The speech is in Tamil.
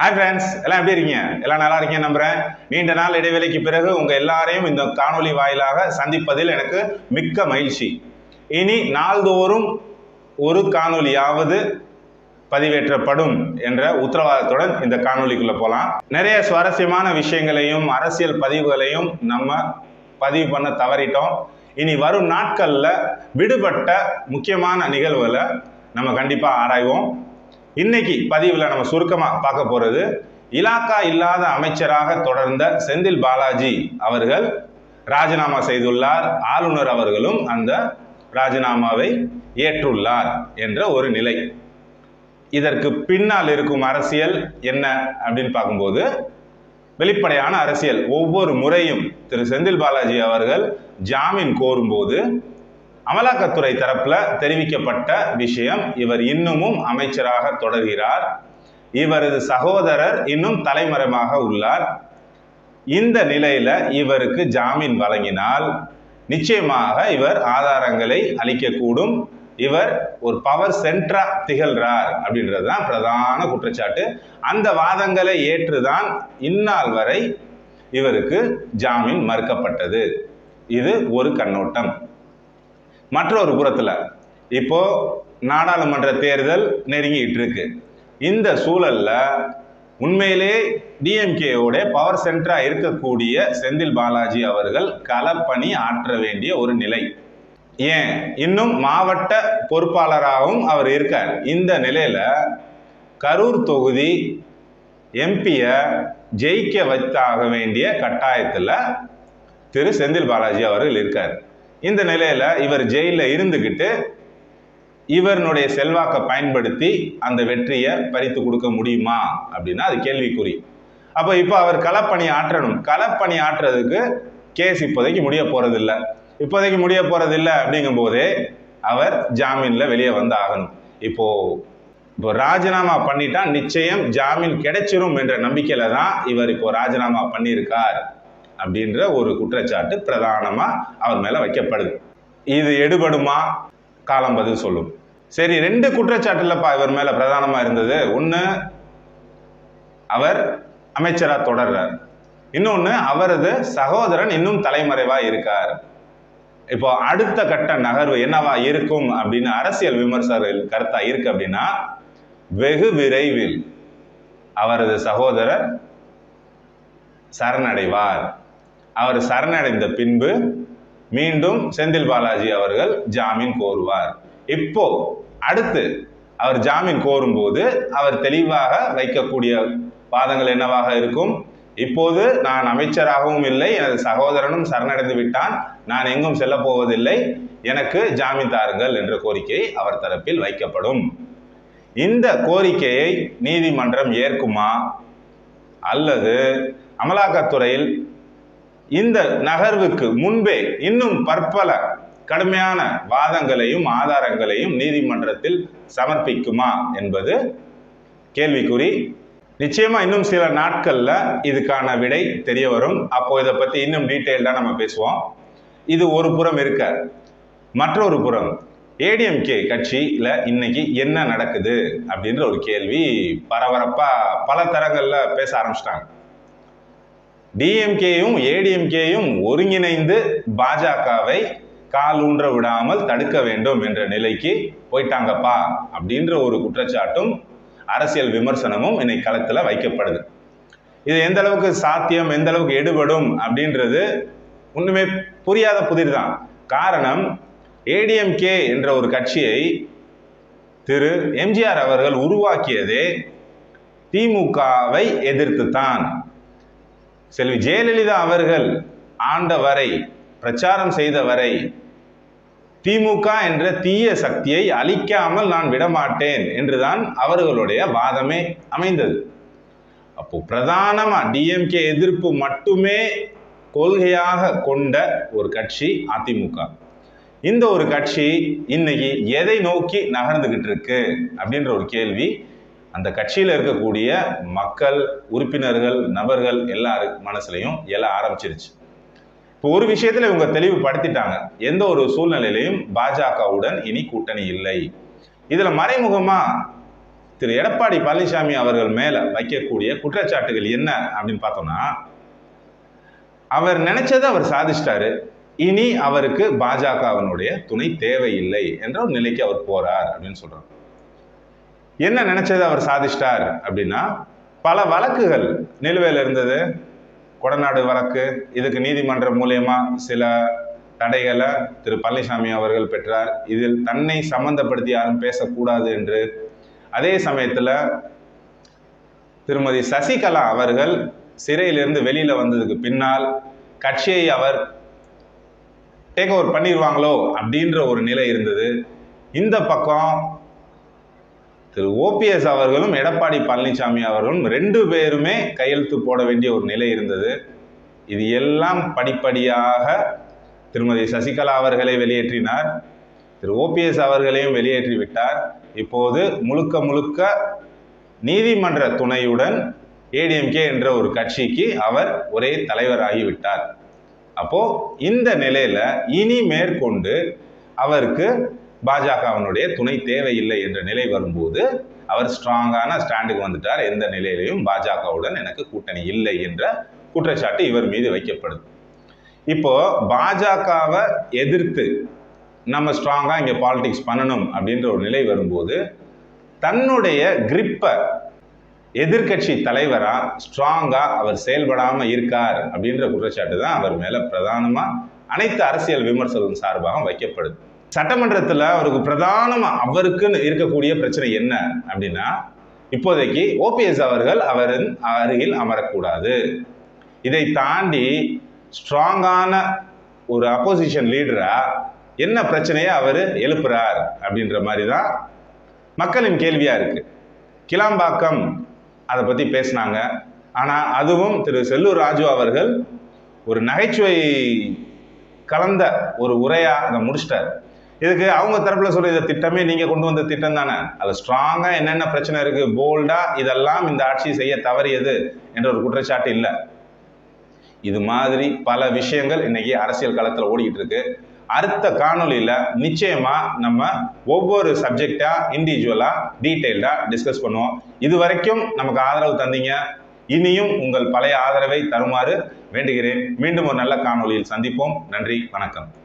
ஹாய் ஃப்ரெண்ட்ஸ் எல்லாம் எப்படி இருக்கீங்க? எல்லாம் நல்லா இருக்கீங்க நம்புறேன். நீண்ட நாள் இடைவெளிக்கு பிறகு உங்கள் எல்லாரையும் இந்த காணொலி வாயிலாக சந்திப்பதில் எனக்கு மிக்க மகிழ்ச்சி. இனி நாள்தோறும் ஒரு காணொலியாவது பதிவேற்றப்படும் என்ற உத்தரவாதத்துடன் இந்த காணொலிக்குள்ளே போகலாம் நிறைய சுவாரஸ்யமான விஷயங்களையும் அரசியல் பதிவுகளையும் நம்ம பதிவு பண்ண தவறிட்டோம். இனி வரும் நாட்களில் விடுபட்ட முக்கியமான நிகழ்வுகளை நம்ம கண்டிப்பாக ஆராய்வோம். இன்னைக்கு பதிவில் நம்ம சுருக்கமாக பார்க்க போகிறது இலாக்கா இல்லாத அமைச்சராக தொடர்ந்த செந்தில் பாலாஜி அவர்கள் ராஜினாமா செய்துள்ளார். ஆளுநர் அவர்களும் அந்த ராஜினாமாவை ஏற்றுள்ளார் என்ற ஒரு நிலை. இதற்கு பின்னால் இருக்கும் அரசியல் என்ன அப்படின்னு பார்க்கும்போது வெளிப்படையான அரசியல் ஒவ்வொரு முறையும் திரு செந்தில் பாலாஜி அவர்கள் ஜாமீன் கோரும்போது அமலாக்கத்துறை தரப்புல தெரிவிக்கப்பட்ட விஷயம் இவர் இன்னமும் அமைச்சராக தொடர்கிறார். இவரது சகோதரர் இன்னும் தலைமறைமாக உள்ளார். இந்த நிலையில இவருக்கு ஜாமீன் வழங்கினால் நிச்சயமாக இவர் ஆதாரங்களை அளிக்கக்கூடும். இவர் ஒரு பவர் சென்டரா திகழ்றார் அப்படின்றது தான் பிரதான குற்றச்சாட்டு. அந்த வாதங்களை ஏற்றுதான் இந்நாள் வரை இவருக்கு ஜாமீன் மறுக்கப்பட்டது. இது ஒரு கண்ணோட்டம். மற்றொரு புறத்தில் இப்போ நாடாளுமன்ற தேர்தல் நெருங்கிட்டு இருக்கு இந்த சூழல்ல உண்மையிலே டிஎம்கேவோட பவர் சென்டரா இருக்கக்கூடிய செந்தில் பாலாஜி அவர்கள் களப்பணி ஆற்ற வேண்டிய ஒரு நிலை. ஏன்? இன்னும் மாவட்ட பொறுப்பாளராகவும் அவர் இருக்கார். இந்த நிலையில கரூர் தொகுதி எம்பிய ஜெயிக்க வைத்தாக வேண்டிய கட்டாயத்தில் திரு செந்தில் பாலாஜி அவர்கள் இருக்கார். இந்த நிலையில இவர் ஜெயில இருந்துகிட்டு இவருடைய செல்வாக்கை பயன்படுத்தி அந்த வெற்றியை பறித்து கொடுக்க முடியுமா அப்படின்னா அது கேள்விக்குறி. அப்போ இப்போ அவர் களப்பணி ஆற்றணும். களப்பணி ஆற்றுறதுக்கு கேஸ் இப்போதைக்கு முடிய போகிறதில்ல இப்போதைக்கு முடிய போறதில்லை அப்படிங்கும் போதே அவர் ஜாமீன்ல வெளியே வந்து ஆகணும் இப்போ இப்போ ராஜினாமா பண்ணிட்டா நிச்சயம் ஜாமீன் கிடைச்சிரும் என்ற நம்பிக்கையில தான் இவர் இப்போ ராஜினாமா பண்ணியிருக்கார். அப்படின்ற ஒரு குற்றச்சாட்டு பிரதானமாக அவர் மேலே வைக்கப்படுது. இது எடுபடுமா? காலம் பதில் சொல்லும். சரி ரெண்டு குற்றச்சாட்டுலப்பா இவர் மேலே பிரதானமாக இருந்தது. ஒன்று அவர் அமைச்சராக தொடர்றார். இன்னொன்று அவரது சகோதரன் இன்னும் தலைமறைவாக இருக்கார். இப்போ அடுத்த கட்ட நகர்வு என்னவா இருக்கும் அப்படின்னு அரசியல் விமர்சகர்கள் கருத்தா இருக்கு அப்படின்னா வெகு விரைவில் அவரது சகோதரர் சரணடைவார். அவர் சரணடைந்த பின்பு மீண்டும் செந்தில் பாலாஜி அவர்கள் ஜாமீன் கோருவார். இப்போ அடுத்து அவர் ஜாமீன் கோரும்போது அவர் தெளிவாக வைக்கக்கூடிய வாதங்கள் என்னவாக இருக்கும்? இப்போது நான் அமைச்சராகவும் இல்லை எனது சகோதரனும் சரணடைந்து விட்டான் நான் எங்கும் செல்ல போவதில்லை எனக்கு ஜாமீன் தாருங்கள் என்ற கோரிக்கை அவர் தரப்பில் வைக்கப்படும். இந்த கோரிக்கையை நீதிமன்றம் ஏற்குமா? அல்லது அமலாக்கத்துறையில் இந்த நகர்வுக்கு முன்பே இன்னும் பற்பல கடுமையான வாதங்களையும் ஆதாரங்களையும் நீதிமன்றத்தில் சமர்ப்பிக்குமா என்பது கேள்விக்குறி. நிச்சயமா இன்னும் சில நாட்கள்ல இதுக்கான விடை தெரிய வரும். அப்போ இதை பத்தி இன்னும் டீட்டெயில்டா நம்ம பேசுவோம். இது ஒரு புறம் இருக்க. மற்றொரு புறம் ஏடிஎம்கே கட்சியில இன்னைக்கு என்ன நடக்குது அப்படின்ற ஒரு கேள்வி பரபரப்பா பல தரங்கள்ல பேச ஆரம்பிச்சிட்டாங்க. டிஎம்கேயும் ஏடிஎம்கேயும் ஒருங்கிணைந்து பாஜகவை கால் ஊன்ற விடாமல் தடுக்க வேண்டும் என்ற நிலைக்கு போயிட்டாங்கப்பா அப்படின்ற ஒரு குற்றச்சாட்டும் அரசியல் விமர்சனமும் இன்னைக்கு களத்தில் வைக்கப்படுது. இது எந்த அளவுக்கு சாத்தியம் எந்த அளவுக்கு எடுபடும் அப்படின்றது ஒன்றுமே புரியாத புதிர் தான் காரணம் ஏடிஎம்கே என்ற ஒரு கட்சியை திரு எம்ஜிஆர் அவர்கள் உருவாக்கியதே திமுகவை எதிர்த்து தான் செல்வி ஜெயலலிதா அவர்கள் ஆண்ட வரை பிரச்சாரம் செய்த வரை திமுக என்ற தீய சக்தியை அழிக்காமல் நான் விடமாட்டேன் என்றுதான் அவர்களுடைய வாதமே அமைந்தது. அப்போ பிரதானமா டிஎம்கே எதிர்ப்பு மட்டுமே கொள்கையாக கொண்ட ஒரு கட்சி அதிமுக. இந்த ஒரு கட்சி இன்னைக்கு எதை நோக்கி நகர்ந்துகிட்டு இருக்கு அப்படின்ற ஒரு கேள்வி அந்த கட்சியில் இருக்கக்கூடிய மக்கள் உறுப்பினர்கள் நபர்கள் எல்லாரு மனசுலையும் எல்லாம் ஆரம்பிச்சிருச்சு. இப்போ ஒரு விஷயத்தில் இவங்க தெளிவுபடுத்திட்டாங்க. எந்த ஒரு சூழ்நிலையிலையும் பாஜகவுடன் இனி கூட்டணி இல்லை. இதில் மறைமுகமாக திரு எடப்பாடி பழனிசாமி அவர்கள் மேலே வைக்கக்கூடிய குற்றச்சாட்டுகள் என்ன அப்படின்னு பார்த்தோம்னா அவர் நினைச்சதை அவர் சாதிச்சிட்டாரு. இனி அவருக்கு பாஜகவினுடைய துணை தேவையில்லை என்ற ஒரு நிலைக்கு அவர் போறார் அப்படின்னு சொல்றாரு என்ன நினைச்சது அவர் சாதிச்சிட்டார் அப்படின்னா பல வழக்குகள் நிலுவையில் இருந்தது. கொடநாடு வழக்கு இதுக்கு நீதிமன்றம் மூலியமா சில தடைகளை திரு பழனிசாமி அவர்கள் பெற்றார். இதில் தன்னை சம்பந்தப்படுத்தி யாரும் பேசக்கூடாது என்று. அதே சமயத்தில் திருமதி சசிகலா அவர்கள் சிறையிலிருந்து வெளியில் வந்ததுக்கு பின்னால் கட்சியை அவர் டேக் ஓவர் பண்ணிடுவாங்களோ அப்படின்ற ஒரு நிலை இருந்தது. இந்த பக்கம் திரு ஓபிஎஸ் அவர்களும் எடப்பாடி பழனிசாமி அவர்களும் ரெண்டு பேருமே கையெழுத்து போட வேண்டிய ஒரு நிலை இருந்தது. இது எல்லாம் படிப்படியாக திருமதி சசிகலா அவர்களை வெளியேற்றினார். திரு ஓபிஎஸ் அவர்களையும் வெளியேற்றி விட்டார். இப்போது முழுக்க முழுக்க நீதிமன்ற துணையுடன் ஏடிஎம்கே என்ற ஒரு கட்சிக்கு அவர் ஒரே தலைவராகிவிட்டார் அப்போ இந்த நிலையில இனி மேற்கொண்டு அவருக்கு பாஜகவினுடைய துணை தேவையில்லை என்ற நிலை வரும்போது அவர் ஸ்ட்ராங்கான ஸ்டாண்டுக்கு வந்துட்டார். எந்த நிலையிலையும் பாஜகவுடன் எனக்கு கூட்டணி இல்லை என்ற குற்றச்சாட்டு இவர் மீது வைக்கப்படுது இப்போ பாஜகவை எதிர்த்து நம்ம ஸ்ட்ராங்காக இங்கே பாலிடிக்ஸ் பண்ணணும் அப்படின்ற ஒரு நிலை வரும்போது தன்னுடைய கிரிப்பை எதிர்க்கட்சி தலைவராக ஸ்ட்ராங்காக அவர் செயல்படாமல் இருக்கார் அப்படின்ற குற்றச்சாட்டு தான் அவர் மேலே பிரதானமாக அனைத்து அரசியல் விமர்சனம் சார்பாக வைக்கப்படுது சட்டமன்றத்தில் அவருக்கு பிரதானமாக அவருக்குன்னு இருக்கக்கூடிய பிரச்சனை என்ன அப்படின்னா இப்போதைக்கு ஓபிஎஸ் அவர்கள் அவரின் அருகில் அமரக்கூடாது. இதை தாண்டி ஸ்ட்ராங்கான ஒரு அப்போசிஷன் லீடராக என்ன பிரச்சனையை அவர் எழுப்புறார் அப்படின்ற மாதிரி தான் மக்களின் கேள்வியாக இருக்குது கிளாம்பாக்கம் அதை பற்றி பேசினாங்க. ஆனால் அதுவும் திரு செல்லூர் ராஜு அவர்கள் ஒரு நகைச்சுவை கலந்த ஒரு உரையாக அதை முடிச்சிட்டார். இதுக்கு அவங்க தரப்புல சொல்ற இந்த திட்டமே நீங்க கொண்டு வந்த திட்டம் தானே? அதுல ஸ்ட்ராங்கா என்னென்ன பிரச்சனை இருக்கு போல்டா இதெல்லாம் இந்த ஆட்சி செய்ய தவறியது என்ற ஒரு குற்றச்சாட்டு இல்லை. இது மாதிரி பல விஷயங்கள் இன்னைக்கு அரசியல் களத்துல ஓடிக்கிட்டு இருக்கு. அடுத்த காணொளியில நிச்சயமா நம்ம ஒவ்வொரு சப்ஜெக்டா இண்டிவிஜுவலா டீட்டெயில்டா டிஸ்கஸ் பண்ணுவோம். இது வரைக்கும் நமக்கு ஆதரவு தந்தீங்க. இனியும் உங்கள் பழைய ஆதரவை தருமாறு வேண்டுகிறேன். மீண்டும் ஒரு நல்ல காணொளியில் சந்திப்போம். நன்றி வணக்கம்.